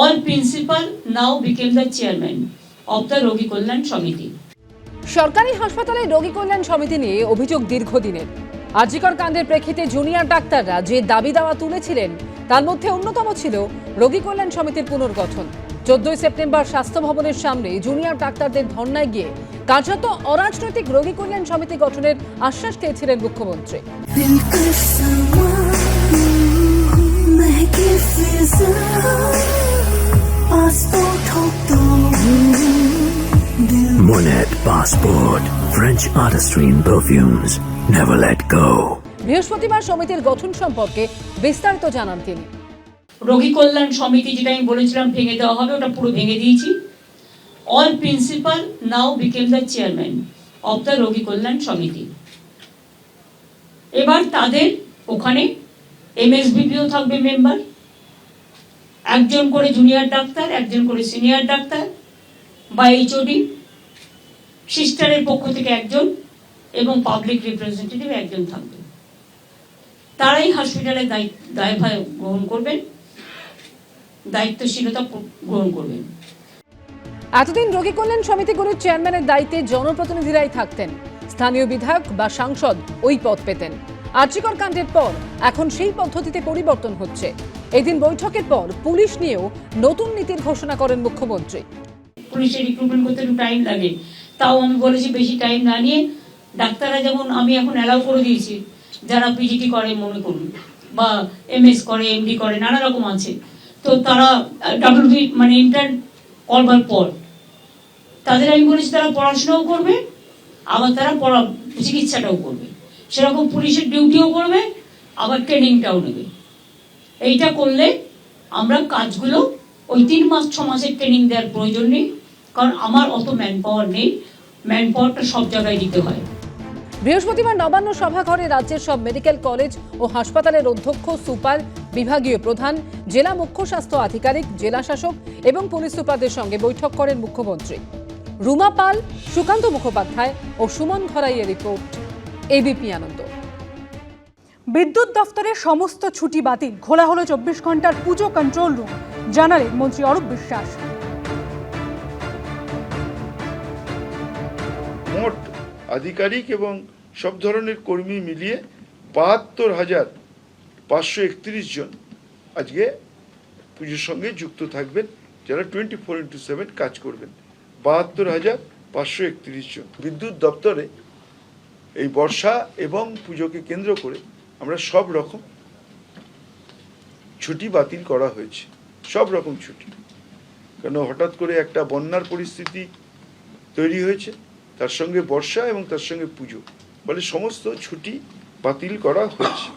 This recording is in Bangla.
All principal now became the chairman of the Rogi Kollan Committee. সরকারি হাসপাতালে রোগী কল্যাণ সমিতি নিয়ে অভিযোগ দীর্ঘদিনের। আরজিকর কাণ্ডের প্রেক্ষিতে জুনিয়র ডাক্তাররা যে দাবি দাওয়া তুলেছিলেন তার মধ্যে অন্যতম ছিল রোগী কল্যাণ সমিতির পুনর্গঠন। চোদ্দই সেপ্টেম্বর স্বাস্থ্য ভবনের সামনে জুনিয়র ডাক্তারদের ধর্নায় গিয়ে কার্যত অরাজনৈতিক রোগী কল্যাণ সমিতি গঠনের আশ্বাস দিয়েছিলেন মুখ্যমন্ত্রী। Monet Passport. French artistry in perfumes. Never let go. বৃহস্পতিবার সমিতির গঠন সম্পর্কে বিস্তারিত জানান তিনি রোগী কল্যাণ সমিতি যেটা আমি বলেছিলাম ভেঙে দেওয়া হবে ওটা পুরো ভেঙে দিয়েছি all principal now become the chairman of the রোগী কল্যাণ সমিতি এবার তাদের ওখানে এমএসবিপিও থাকবে মেম্বার একজন করে জুনিয়র ডাক্তার একজন করে সিনিয়র ডাক্তার বা এইচওডি সিস্টারের পক্ষ থেকে একজন এবং পাবলিক রিপ্রেজেন্টেটিভ একজন থাকবে তারাই হসপিটালের দায়িত্ব দায়ভার গ্রহণ করবেন দায়িত্বশীলতা গ্রহণ করবেন। এতদিন রোগী কল্যাণ সমিতিগুলির চেয়ারম্যানের দায়িত্বে জনপ্রতিনিধিরাই থাকতেন। স্থানীয় বিধায়ক বা সাংসদ ওই পদ পেতেন। আর্যিকর কাণ্ডের পর এখন সেই পদ্ধতিতে পরিবর্তন হচ্ছে। এদিন বৈঠকের পর পুলিশ নিয়েও নতুন নীতির ঘোষণা করেন মুখ্যমন্ত্রী। পুলিশের রিক্রুটমেন্ট করতে টাইম লাগে। তাও আমি বলেছি বেশি টাইম না নিয়ে ডাক্তাররা যেমন আমি এখন অ্যালাউ করে দিয়েছি, যারা পিজিটি করে মনে করুন, বা এমএস করে এমডি করে, নানা রকম আছে। তো তারা ডাব্লিউবি মানে ইন্টার্ন করবার পর তাদের আমি বলেছি তারা পড়াশোনাও করবে, আবার তারা পড়া, চিকিৎসাটাও করবে। সেরকম পুলিশের ডিউটিও করবে, আবার ট্রেনিংটাও নেবে। এইটা করলে আমরা কাজগুলো ওই তিন মাস, ছ মাসের ট্রেনিং দেওয়ার প্রয়োজন নেই। কারণ আমার অত ম্যান পাওয়ার নেই। ম্যান পাওয়ারটা সব জায়গায় দিতে হয়। বৃহস্পতিবার নবান্ন সভাঘরে রাজ্যের সব মেডিকেল কলেজ ও হাসপাতালের অধ্যক্ষ সুপার বিভাগীয় প্রধান জেলা মুখ্য স্বাস্থ্য আধিকারিক জেলা শাসক এবং পুলিশ সুপারদের সঙ্গে বৈঠক করেন মুখ্যমন্ত্রী। রুমা পাল সুকান্ত মুখোপাধ্যায় ও সুমন ঘরাইয়ের রিপোর্ট। এবিপি আনন্দ। বিদ্যুৎ দফতরের সমস্ত ছুটি বাতিল। খোলা হলো চব্বিশ ঘণ্টার পুজো কন্ট্রোল রুম জানালেন মন্ত্রী অরূপ বিশ্বাস। মোট আধিকারিক এবং সব ধরনের কর্মী মিলিয়ে বাহাত্তর হাজার পাঁচশো একত্রিশ জন আজকে পুজোর সঙ্গে যুক্ত থাকবেন, যারা টোয়েন্টি ফোর ইন্টু সেভেন কাজ করবেন। বাহাত্তর হাজার পাঁচশো একত্রিশ জন। বিদ্যুৎ দপ্তরে এই বর্ষা এবং পুজোকে কেন্দ্র করে আমরা সব রকম ছুটি বাতিল করা হয়েছে। সব রকম ছুটি। কেন হঠাৎ করে একটা বন্যার পরিস্থিতি তৈরি হয়েছে? তার সঙ্গে বর্ষা এবং তার সঙ্গে পুজো। বলে সমস্ত ছুটি বাতিল করা হয়েছে।